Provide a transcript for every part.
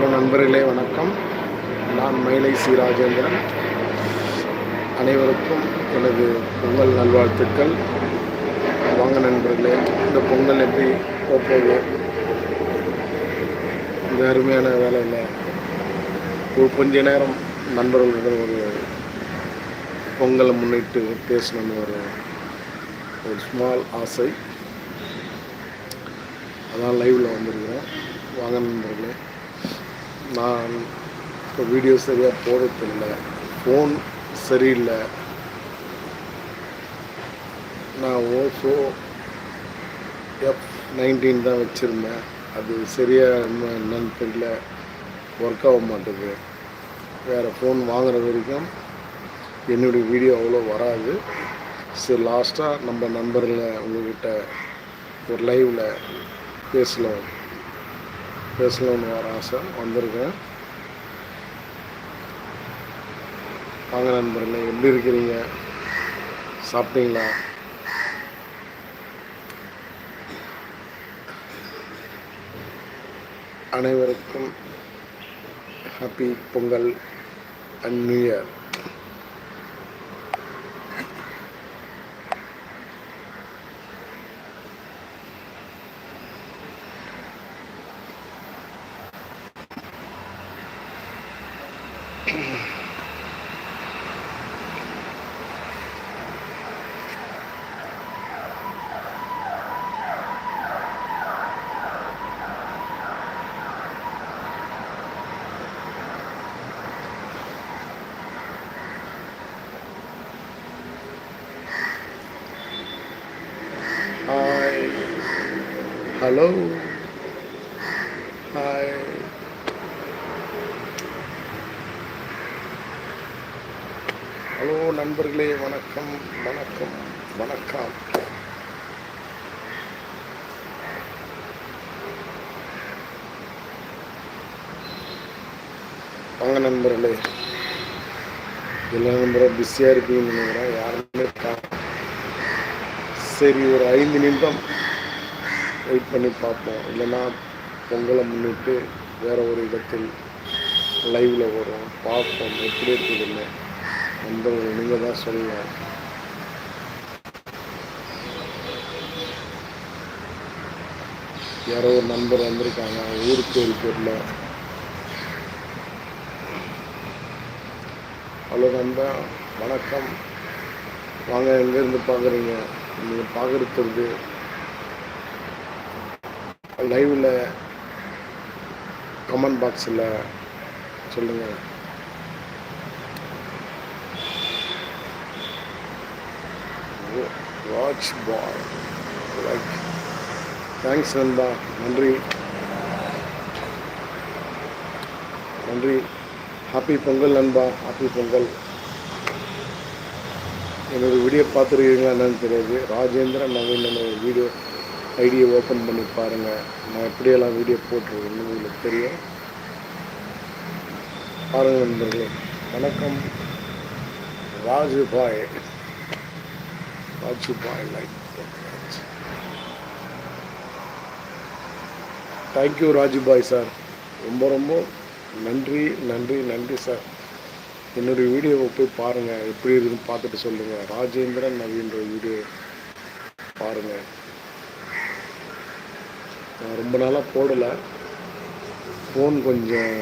Hello நண்பர்களே வணக்கம். நான் மயிலை சி ராஜேந்திரன் அனைவருக்கும் எனது பொங்கல் நல்வாழ்த்துக்கள். வாங்க நண்பர்களே இந்த பொங்கல் எப்படி போகுது? இந்த அருமையான வேலையில் ஒரு கொஞ்ச நேரம் நண்பர்களுடன் ஒரு பொங்கலை முன்னிட்டு பேசணும்னு ஒரு ஒரு ஸ்மால் ஆசை. அதான் லைவில் வந்திருக்கிறோம். வாங்க நண்பர்களே. நான் இப்போ வீடியோ சரியாக போடுறதில்ல ஃபோன் சரியில்லை. நான் ஓசோ எஃப் நைன்டீன் தான் வச்சுருந்தேன். அது சரியாக இன்னும் என்னன்னு தெரியல. ஒர்க் ஆக மாட்டேது. வேறு ஃபோன் வாங்குற வரைக்கும் என்னுடைய வீடியோ அவ்வளோ வராது. சரி லாஸ்ட்டாக நம்ம நண்பர்களை உங்கள்கிட்ட ஒரு லைவில் பேசலாம். பேசலாம்னு வர ஆசை வந்திருக்கேன். வாங்க நண்பர்களே எப்படி இருக்கிறீங்க? சாப்பிட்டீங்களா? அனைவருக்கும் happy Pongal and new year hello hi hello நண்பர்களே. வணக்கம். வணக்கம். வணக்கம். வாங்க நண்பர்களே. எல்லா நண்பரும் பிஸியாக இருக்கீங்கன்னு நினைக்கிறேன். யாருமே சரி ஒரு ஐந்து நிமிடம். வெயிட் பண்ணி பார்ப்போம். இல்லைன்னா பொங்கலை முன்னிட்டு வேறு ஒரு இடத்தில் லைவில் வரும். பார்ப்போம். எப்படி இருக்குதுன்னு நண்பர்கள் நீங்கள் தான் சொல்லலாம். யாரோ ஒரு நண்பர் வந்திருக்காங்க. ஊர் பேர் பேரில் ஹலோ நண்பா வணக்கம். வாங்க எங்கேருந்து பார்க்குறீங்க? நீங்கள் பார்க்குறது லைவில் கமெண்ட் பாக்ஸில் சொல்லுங்கள் வாட்ச் பாய் லைக் தேங்க்ஸ் நண்பா. நன்றி. நன்றி. ஹாப்பி பொங்கல் நண்பா. ஹாப்பி பொங்கல். என்னோடய வீடியோ பார்த்துருக்கீங்களா என்னன்னு தெரியாது. ராஜேந்திரன் நவீன் என்னோட வீடியோ ஐடியை ஓப்பன் பண்ணி பாருங்கள் நான் எப்படியெல்லாம் வீடியோ போட்டிருக்கேன்னு உங்களுக்கு தெரியும். பாருங்கள் நண்பர்களே. வணக்கம். Rajubhai bye bye like thank you Rajubhai sir ரொம்ப ரொம்ப நன்றி நன்றி நன்றி சார் என்னுடைய வீடியோவை போய் பாருங்கள் எப்படி இருக்குன்னு பார்த்துட்டு சொல்லுங்கள் ராஜேந்திரன் நவீன்ற வீடியோ பாருங்கள் ரொம்ப நாளாக போடலை. ஃபோன் கொஞ்சம்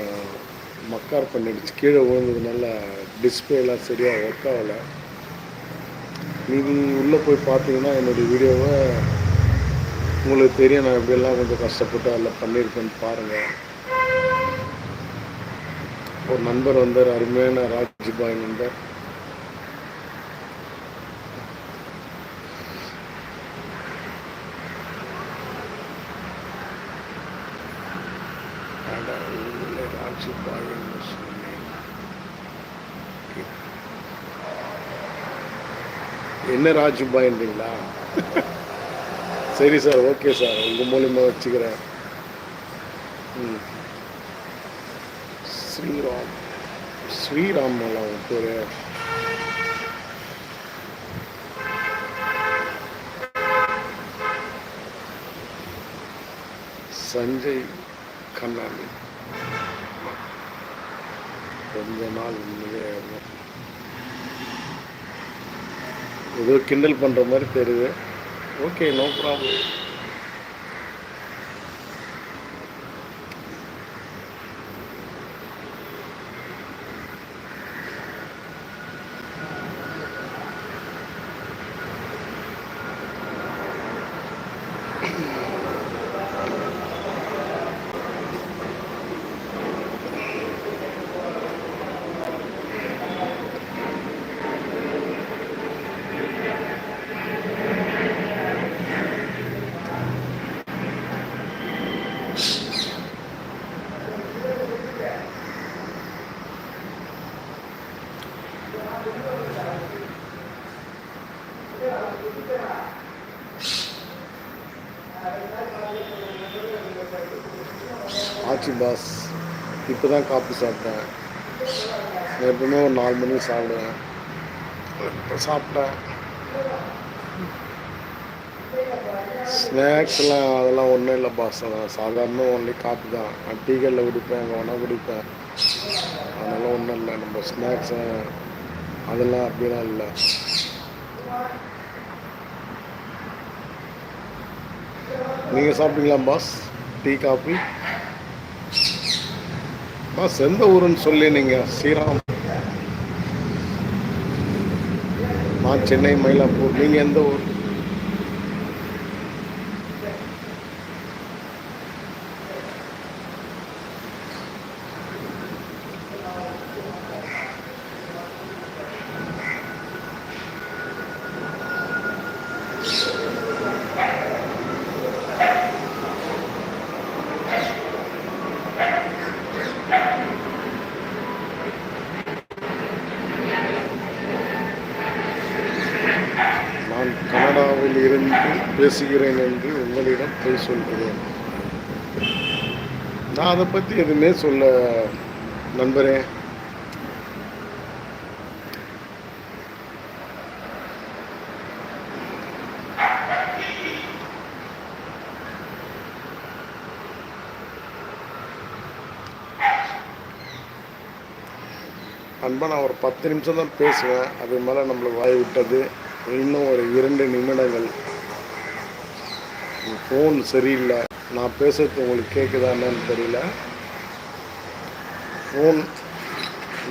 மக்கார் பண்ணிடுச்சு. கீழே விழுந்ததுனால டிஸ்பிளேலாம் சரியாக ஒர்க் ஆகலை. நீங்கள் உள்ளே போய் பார்த்தீங்கன்னா என்னுடைய வீடியோவை உங்களுக்கு தெரியும். நான் எப்படியெல்லாம் கொஞ்சம் கஷ்டப்பட்டு அதில் பண்ணியிருக்கேன்னு பாருங்கள் ஒரு நண்பர் வந்தார் அருமையான ராஜ்பாய் நண்பர். அட, இல்லை, என்று சொன்னேன். என்ன ராஜுபாய்ன்றீங்களா? சரி சார் ஓகே சார். உங்கள் மூலியமாக வச்சுக்கிறேன். ம். ஸ்ரீராம் ஸ்ரீராம் மேலே அவன் பேர். சஞ்சய் கண்ணாமி கொஞ்ச நாள் உண்மையே ஏதோ கிண்டல் பண்ணுற மாதிரி தெரியுது. ஓகே நோ ப்ராப்ளம் ஆச்சு பாஸ் இப்போ தான் காப்பி சாப்பிட்டேன். எப்பவுமே ஒரு நாலு மணிக்கு சாப்பிடுவேன். இப்போ சாப்பிட்டேன். ஸ்நாக்ஸ்லாம் அதெல்லாம் ஒன்றும் இல்லை பாஸ் அதான் சாதாரண ஒன்லி காப்பி தான். நான் டீ கல்ல குடிப்பேன் அங்கே வேணால் குடிப்பேன். அதெல்லாம் ஒன்றும் இல்லை. நம்ம ஸ்நாக்ஸு அதெல்லாம் அப்படிலாம் இல்லை. நீங்கள் சாப்பிட்டீங்களா பாஸ் டீ காஃபி பஸ் எந்த ஊருன்னு சொல்லி நீங்கள் ஸ்ரீராம் நான் சென்னை மயிலாப்பூர் நீங்கள் எந்த ஊர்? பேசுகிறேன் என்று உங்களிடம் போய் சொல்கிறேன். நான் அதை பற்றி எதுவுமே சொல்ல நண்பரே அன்பா நான் ஒரு பத்து நிமிஷம் தான் பேசுவேன். அது மேலே நம்மளுக்கு வாய் விட்டது. இன்னும் ஒரு இரண்டு நிமிடங்கள். ஃபோன் சரியில்லை. நான் பேசுறது உங்களுக்கு கேட்குதா என்னன்னு தெரியல. ஃபோன்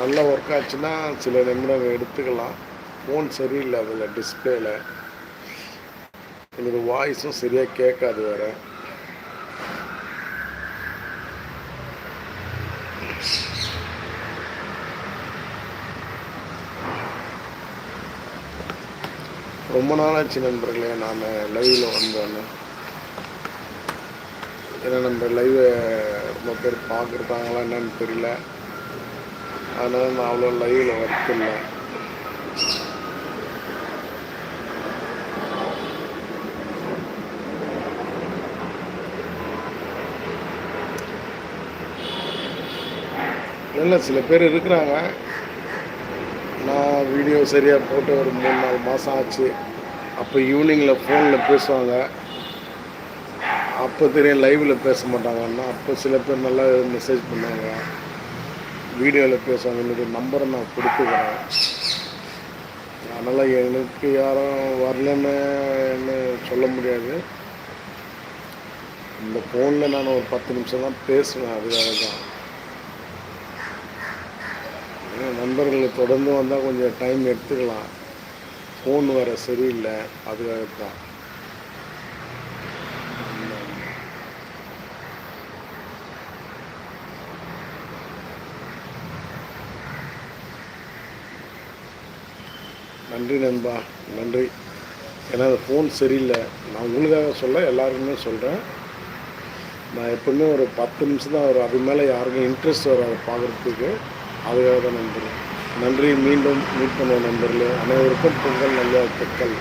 நல்ல ஒர்க் ஆச்சுன்னா சில நிமிடங்கள் எடுத்துக்கலாம். ஃபோன் சரியில்லை அதில் டிஸ்பிளேல எனக்கு வாய்ஸும் சரியாக கேட்காது வேறு. ரொம்ப நாளாச்சு நண்பர்களே நான் லைவில் வந்தேன்னு. ஏன்னா நம்ம லைவை ரொம்ப பேர் பார்க்குறாங்களா என்னன்னு தெரியல. அதனால் நான் அவ்வளோ லைவில் ஒர்க் இல்லை. இல்லை சில பேர் இருக்கிறாங்க. நான் வீடியோ சரியாக போட்டு ஒரு மூணு நாலு மாதம் ஆச்சு. அப்போ ஈவினிங்கில் ஃபோனில் பேசுவாங்க. அப்போ தெரியும் லைவில் பேச மாட்டாங்கன்னா அப்போ சில பேர் நல்லா மெசேஜ் பண்ணுவாங்க. வீடியோவில் பேசுவாங்க. என்னுடைய நம்பரை நான் கொடுத்துக்கிறேன். அதனால் எனக்கு யாரும் வரலன்னு என்ன சொல்ல முடியாது. இந்த ஃபோனில் நான் ஒரு பத்து நிமிஷம் தான் பேசுவேன். அதுக்காக தான். ஏன்னா நண்பர்கள் தொடர்ந்து வந்தால் கொஞ்சம் டைம் எடுத்துக்கலாம். ஃபோன் வர சரியில்லை. அதுக்காக தான் நன்றி நண்பா நன்றி. ஏன்னா அந்த ஃபோன் சரியில்லை. நான் உங்களுக்காக சொல்ல எல்லாருக்குமே சொல்கிறேன் நான் எப்பவுமே ஒரு பத்து நிமிஷம் தான் வரும். அது மேலே யாருக்கும் இன்ட்ரெஸ்ட் வரும் அதை பார்க்குறதுக்கு. அதுக்காக தான் நம்புகிறேன் நன்றி. மீண்டும் மீட் பண்ணுவோம் நண்பர்களே. அனைவருக்கும் பொங்கல் நல்ல வாழ்த்துக்கள்